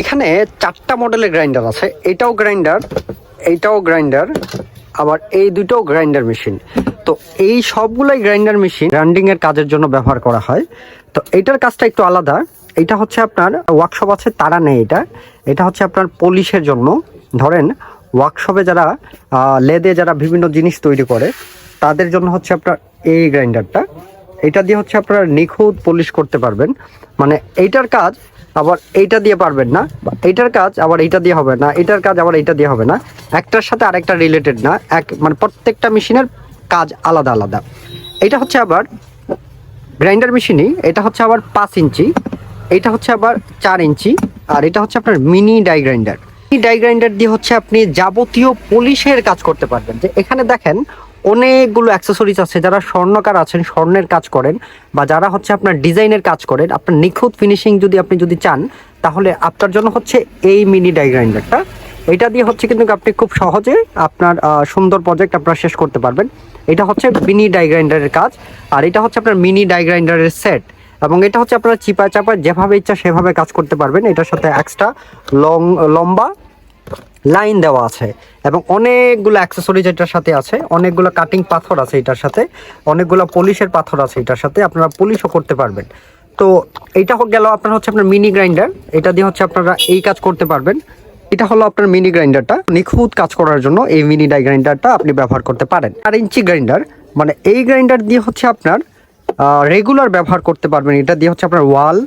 এখানে চারটা মডেলের গ্রাইন্ডার আছে। এটাও গ্রাইন্ডার এইটাও গ্রাইন্ডার আবার এই দুটোও গ্রাইন্ডার মেশিন তো এই সবগুলাই গ্রাইন্ডার মেশিন গ্রাইন্ডিং এর কাজের জন্য ব্যবহার করা হয়। তো এটার কাজটা একটু আলাদা। এটা হচ্ছে আপনার ওয়ার্কশপ আছে, তারা নেই এটা। এটা হচ্ছে আপনার পলিশের জন্য। ধরেন ওয়ার্কশপে যারা লেদে যারা বিভিন্ন জিনিস তৈরি করে, তাদের জন্য হচ্ছে আপনার এই গ্রাইন্ডারটা এটা দিয়ে হচ্ছে আপনারা নিখুঁত পলিশ করতে পারবেন। মানে এইটার কাজ আবার এইটা দিয়ে পারবেন না। এইটার কাজ আবার এইটা দিয়ে হবে না, এটার কাজ আবার এইটা দিয়ে হবে না। একটার সাথে আরেকটা রিলেটেড না, এক মানে প্রত্যেকটা মেশিনের কাজ আলাদা আলাদা। এটা হচ্ছে আবার গ্রাইন্ডার মেশিনই এটা হচ্ছে আবার পাঁচ ইঞ্চি এটা হচ্ছে আবার চার ইঞ্চি, আর এটা হচ্ছে আপনার মিনি ডাই গ্রাইন্ডার এই ডাই গ্রাইন্ডার দিয়ে হচ্ছে আপনি যাবতীয় পলিশের কাজ করতে পারবেন। যে এখানে দেখেন অনেকগুলো অ্যাক্সেসরিজ আছে, যারা স্বর্ণকার আছেন, স্বর্ণের কাজ করেন বা যারা হচ্ছে আপনার ডিজাইনের কাজ করেন, আপনার নিখুঁত ফিনিশিং যদি আপনি যদি চান, তাহলে আপনার জন্য হচ্ছে এই মিনি ডাই গ্রাইন্ডারটা এটা দিয়ে হচ্ছে কিন্তু আপনি খুব সহজে আপনার সুন্দর প্রজেক্ট আপনারা শেষ করতে পারবেন। এটা হচ্ছে মিনি ডাই গ্রাইন্ডারের কাজ, আর এটা হচ্ছে আপনার মিনি ডাই গ্রাইন্ডারের সেট এবং এটা হচ্ছে আপনারা চিপায় চাপায় যেভাবে ইচ্ছা সেভাবে কাজ করতে পারবেন। এটার সাথে এক্সট্রা লং লম্বা লাইন দেওয়া আছে এবং অনেকগুলো অ্যাক্সেসরিজ এটার সাথে আছে, অনেকগুলো কাটিং পাথর আছে এটার সাথে, অনেকগুলো পলিশের পাথর আছে এটার সাথে, আপনারা পলিশও করতে পারবেন। তো এটা হোক গেল আপনার হচ্ছে আপনার মিনি গ্রাইন্ডার এটা দিয়ে হচ্ছে আপনারা এই কাজ করতে পারবেন। এটা হলো আপনার মিনি গ্রাইন্ডারটা নিখুঁত কাজ করার জন্য এই মিনি ডাই গ্রাইন্ডারটা আপনি ব্যবহার করতে পারেন। আর ইঞ্চি গ্রাইন্ডার মানে এই গ্রাইন্ডার দিয়ে হচ্ছে আপনার রেগুলার ব্যবহার করতে পারবেন। এটা দিয়ে হচ্ছে আপনার ওয়াল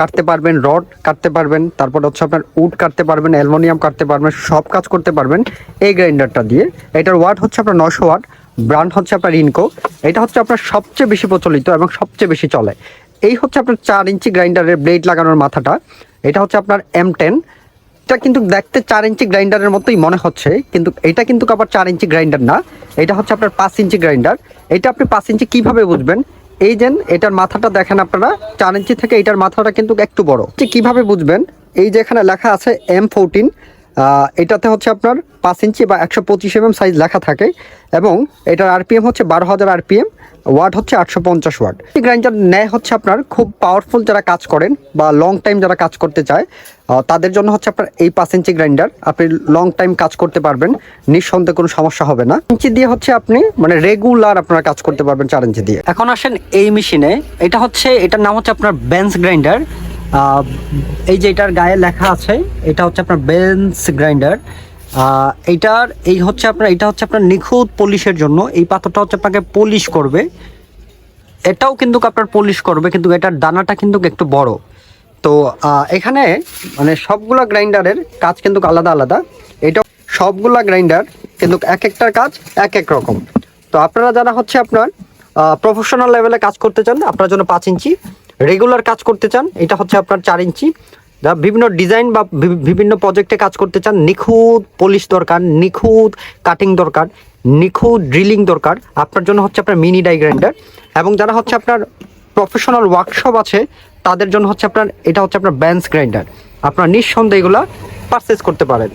কাটতে পারবেন, রড কাটতে পারবেন, তারপর হচ্ছে আপনার উড কাটতে পারবেন, অ্যালমোনিয়াম কাটতে পারবেন, সব কাজ করতে পারবেন এই গ্রাইন্ডারটা দিয়ে। এটার ওয়াট হচ্ছে আপনার নশো ওয়াট, ব্র্যান্ড হচ্ছে আপনার ইনকো। এটা হচ্ছে আপনার সবচেয়ে বেশি প্রচলিত এবং সবচেয়ে বেশি চলে। এই হচ্ছে আপনার চার ইঞ্চি গ্রাইন্ডারের ব্লেড লাগানোর মাথাটা। এটা হচ্ছে আপনার এম টেন। এটা কিন্তু দেখতে চার ইঞ্চি গ্রাইন্ডারের মতোই মনে হচ্ছে, কিন্তু এটা কিন্তু আবার চার ইঞ্চি গ্রাইন্ডার না। এটা হচ্ছে আপনার পাঁচ ইঞ্চি গ্রাইন্ডার। এটা আপনি পাঁচ ইঞ্চি কীভাবে বুঝবেন? এই যে এটার মাথাটা দেখেন আপনারা, চার ইঞ্চি থেকে এটার মাথাটা কিন্তু একটু বড়। কীভাবে বুঝবেন? এই যে এখানে লেখা আছে এম ফোরটিন এটাতে হচ্ছে আপনার পাঁচ ইঞ্চি বা একশো পঁচিশ এম সাইজ লেখা থাকে এবং এটার আরপিএম হচ্ছে বারো হাজার আরপিএম ওয়াট হচ্ছে আটশো পঞ্চাশ ওয়াট এই গ্রাইন্ডার ন্যায় হচ্ছে আপনার খুব পাওয়ারফুল যারা কাজ করেন বা লং টাইম যারা কাজ করতে চায় তাদের জন্য হচ্ছে আপনার এই পাঁচ ইঞ্চি গ্রাইন্ডার আপনি লং টাইম কাজ করতে পারবেন, নিঃসন্দেহে কোনো সমস্যা হবে না। ইঞ্চি দিয়ে হচ্ছে আপনি মানে রেগুলার আপনারা কাজ করতে পারবেন চার ইঞ্চি দিয়ে। এখন আসেন এই মেশিনে এটা হচ্ছে, এটার নাম হচ্ছে আপনার বেঞ্চ গ্রাইন্ডার এই যে এটার গায়ে লেখা আছে, এটা হচ্ছে আপনার বেঞ্চ গ্রাইন্ডার। এইটার এই হচ্ছে আপনার, এটা হচ্ছে আপনার নিখুঁত পলিশের জন্য। এই পাথরটা হচ্ছে আপনাকে পলিশ করবে। এটাও কিন্তু আপনার পলিশ করবে, কিন্তু এটার দানাটা কিন্তু একটু বড়। তো এখানে মানে সবগুলা গ্রাইন্ডারের কাজ কিন্তু আলাদা আলাদা। এটা সবগুলা গ্রাইন্ডার কিন্তু এক একটার কাজ এক এক রকম। তো আপনারা যারা হচ্ছে আপনার প্রফেশনাল লেভেলে কাজ করতে চান, আপনার জন্য পাঁচ ইঞ্চি। রেগুলার কাজ করতে চান, এটা হচ্ছে আপনার চার ইঞ্চি। যারা বিভিন্ন ডিজাইন বা বিভিন্ন প্রজেক্টে কাজ করতে চান, নিখুঁত পলিশ দরকার, নিখুঁত কাটিং দরকার, নিখুঁত ড্রিলিং দরকার, আপনার জন্য হচ্ছে আপনার মিনি ডাই গ্রাইন্ডার এবং যারা হচ্ছে আপনার প্রফেশনাল ওয়ার্কশপ আছে, তাদের জন্য হচ্ছে আপনার, এটা হচ্ছে আপনার ব্যান্স গ্রাইন্ডার আপনার নিঃসন্দেহে এগুলা পারচেস করতে পারেন।